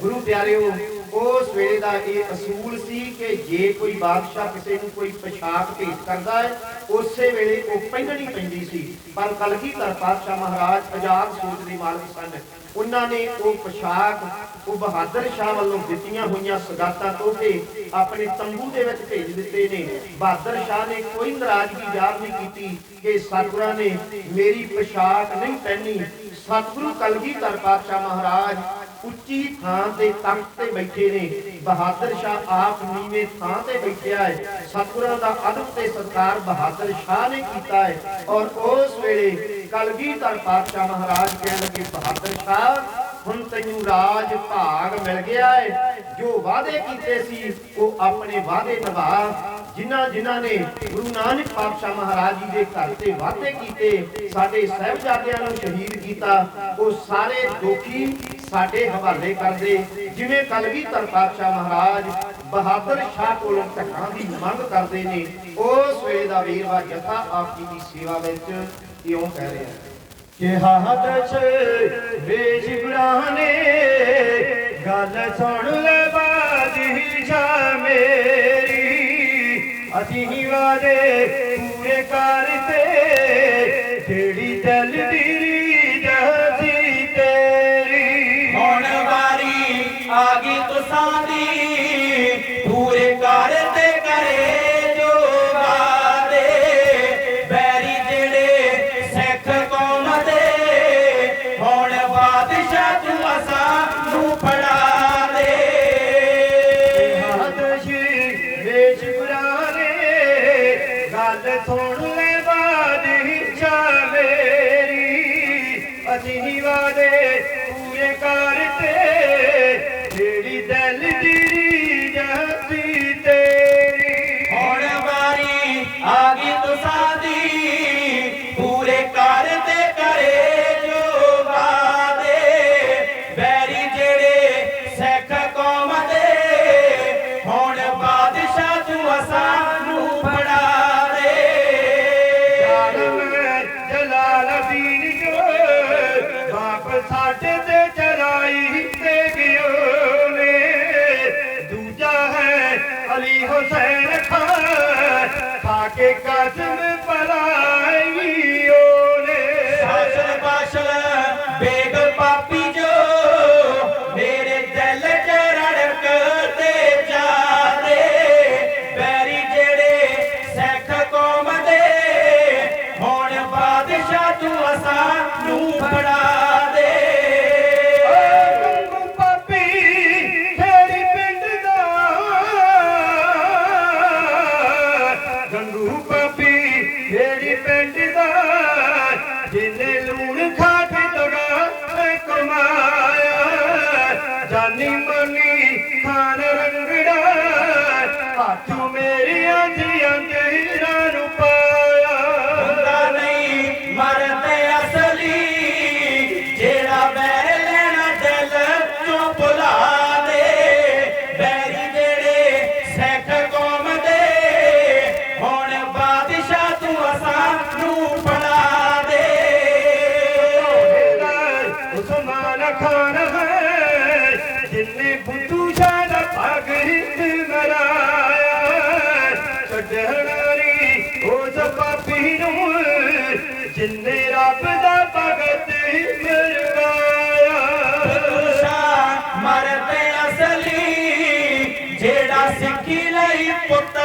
ਗੁਰੂ ਪਿਆਰਿਓ ਉਸ ਵੇਲੇ ਦਾ ਇਹ ਅਸੂਲ ਸੀ ਕਿ ਜੇ ਕੋਈ ਬਾਦਸ਼ਾਹ ਕਿਸੇ ਨੂੰ ਕੋਈ ਪੋਸ਼ਾਕ ਭੇਟ ਕਰਦਾ ਹੈ, ਉਸੇ ਵੇਲੇ ਉਹ ਪਹਿਨਣੀ ਪੈਂਦੀ ਸੀ। ਪਰ ਕਲਗੀਧਰ ਪਾਤਸ਼ਾਹ ਮਹਾਰਾਜ ਆਜ਼ਾਦ ਸੋਚ ਦੇ ਮਾਲਕ ਸਨ। ਉਹਨਾਂ ਨੇ ਉਹ ਪੋਸ਼ਾਕ ਉਹ ਬਹਾਦਰ ਸ਼ਾਹ ਵੱਲੋਂ ਦਿੱਤੀਆਂ ਹੋਈਆਂ ਸਗਾਤਾਂ ਤੋਂ ਆਪਣੇ ਤੰਬੂ ਦੇ ਵਿੱਚ ਭੇਜ ਦਿੱਤੇ ਨੇ। ਬਹਾਦਰ ਸ਼ਾਹ ਨੇ ਕੋਈ ਨਾਰਾਜ਼ਗੀ ਜ਼ਾਹਰ ਨਹੀਂ ਕੀਤੀ ਕਿ ਸਤਿਗੁਰਾਂ ਨੇ ਮੇਰੀ ਪੋਸ਼ਾਕ ਨਹੀਂ ਪਹਿਨੀ ਸਤਿਗੁਰੂ ਕਲਗੀਧਰ ਪਾਤਸ਼ਾਹ ਮਹਾਰਾਜ ਉੱਚੀ ਥਾਂ ਤੇ ਤਖਤ ਤੇ ਬੈਠੇ ਨੇ। ਬਹਾਦਰ ਸ਼ਾਹ ਆਪ ਨੀਵੇਂ ਥਾਂ ਤੇ ਬੈਠਿਆ ਹੈ। ਸਤਿਗੁਰਾਂ ਦਾ ਅਦਬ ਤੇ ਸਤਕਾਰ ਬਹਾਦਰ ਸ਼ਾਹ ਨੇ ਕੀਤਾ ਹੈ। ਔਰ ਉਸ ਵੇਲੇ ਕਲਗੀਧਰ ਪਾਤਸ਼ਾਹ ਮਹਾਰਾਜ ਕਹਿਣ ਲੱਗੇ, ਬਹਾਦਰ ਸ਼ਾਹ, ਹੁਣ ਤੈਨੂੰ ਰਾਜ ਭਾਗ ਮਿਲ ਗਿਆ ਹੈ। ਜੋ ਵਾਅਦੇ ਕੀਤੇ ਸੀ, ਉਹ ਆਪਣੇ ਵਾਅਦੇ ਨਿਭਾ। ਜਿਨ੍ਹਾਂ ਜਿਨ੍ਹਾਂ ਨੇ ਗੁਰੂ ਨਾਨਕ ਪਾਤਸ਼ਾਹ ਮਹਾਰਾਜ ਜੀ ਦੇ ਘਰ ਤੇ ਵਾਅਦੇ ਕੀਤੇ, ਸਾਡੇ ਸਹਿਬਜ਼ਾਦਿਆਂ ਨੂੰ ਸ਼ਹੀਦ ਕੀਤਾ, ਉਹ ਸਾਰੇ ਦੁਖੀ ਸਾਡੇ ਹਵਾਲੇ ਕਰਦੇ। ਜਿਵੇਂ ਕਲਗੀਧਰ ਪਾਤਸ਼ਾਹ ਮਹਾਰਾਜ ਬਹਾਦਰ ਸ਼ਾਹ ਕੋਲੋਂ ਢੱਕਾਂ ਦੀ ਮੰਗ ਕਰਦੇ ਨੇ ਉਸ ਵੇਲੇ ਦਾ ਵੀਰਵਾ ਜਥਾ ਆਪ ਜੀ ਦੀ ਸੇਵਾ ਵਿੱਚ ਇਉਂ ਕਹਿ ਰਿਹਾ ਕਿਹਾ ਦਸ਼ ਵੇਜ ਗੁਰਾਨੇ ਗੱਲ ਸੁਣ ਲੈ ਬਾਦਸ਼ਾਹ ਮੇਰੀ। ਅਸੀਂ ਵਾਦੇ ਪੂਰੇ ਕਰਤੇ ਜਿਹੜੀ ਦਿਲ ਦੀ ਵਾਰੀ ਤੁਸਾਂ ਦੀ। ਪੂਰੇ ਕਰ ਤੇ ਕਰੇ ਜੋ ਵਾਦੇ। ਬੈਰੀ ਜਿਹੜੇ ਸਿੱਖ ਕੌਮ ਦੇ। ਹੁਣ ਬਾਦਸ਼ਾਹ ਤੂੰ ਅਸਾਂ ਨੂੰ ਫੜਾ ਦੇ। ਆਦਸ਼ ਵੇਚ ਗੁਰਾਨੇ ਗੱਲ ਸੁਣ ਲੈ ਬਾਦਸ਼ਾਹ ਮੇਰੀ। ਅਸੀਂ ਹੀ ਵਾਦੇ ਪੂਰੇ ਕਰਤੇ ਤੇ ਖਾ ਖੇੜੀ ਜਿਨੇ ਲੂਣ ਖਾ ਕੇ ਦਗਾ ਕਮਾਇਆ ਜਾਨੀ ਮਨੀ ਖਾਨ ਰੰਗੜਾ ਹੱਥੋਂ ਮੇਰੀਆਂ ਜੀਆਂ ਤੇਰਾ ਨੂੰ ਪਾਇਆ ਹੁੰਦਾ ਨਹੀਂ ਮਰਦੇ ਜਿੰਨੇ ਰੱਬ ਦਾ ਭਗਤ ਮਿਲਵਾਇਆ ਸ਼ਾਹ ਮਰਦੇ ਅਸਲੀ ਜਿਹੜਾ ਸਿੱਖੀ ਲਈ ਪੁੱਤ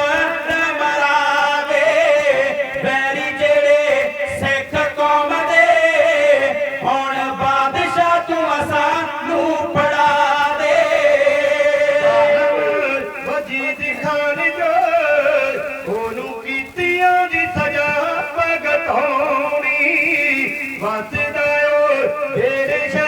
Yeah, yeah, yeah.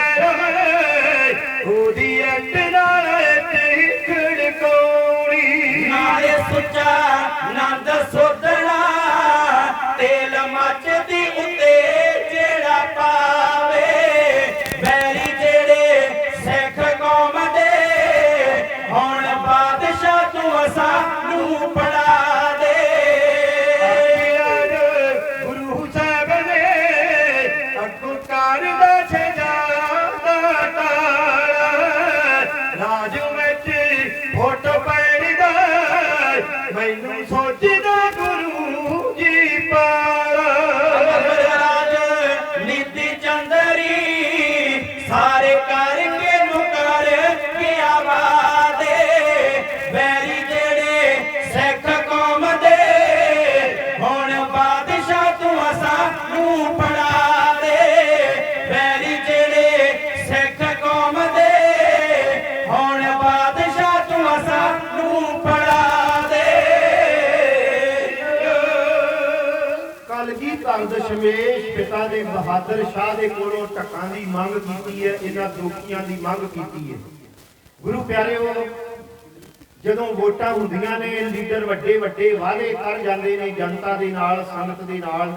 ਧਰ ਦਸ਼ਮੇਸ਼ ਪਿਤਾ ਦੇ ਬਹਾਦਰ ਸ਼ਾਹ ਦੇ ਕੋਲੋਂ ਟੱਕਾਂ ਦੀ ਮੰਗ ਕੀਤੀ ਹੈ, ਇਹਨਾਂ ਦੋਖੀਆਂ ਦੀ ਮੰਗ ਕੀਤੀ ਹੈ। ਗੁਰੂ ਪਿਆਰਿਓ, ਜਦੋਂ ਵੋਟਾਂ ਹੁੰਦੀਆਂ ਨੇ, ਲੀਡਰ ਵੱਡੇ ਵੱਡੇ ਵਾਅਦੇ ਕਰ ਜਾਂਦੇ ਨੇ, ਜਨਤਾ ਦੇ ਨਾਲ ਸੰਗਤ ਦੇ ਨਾਲ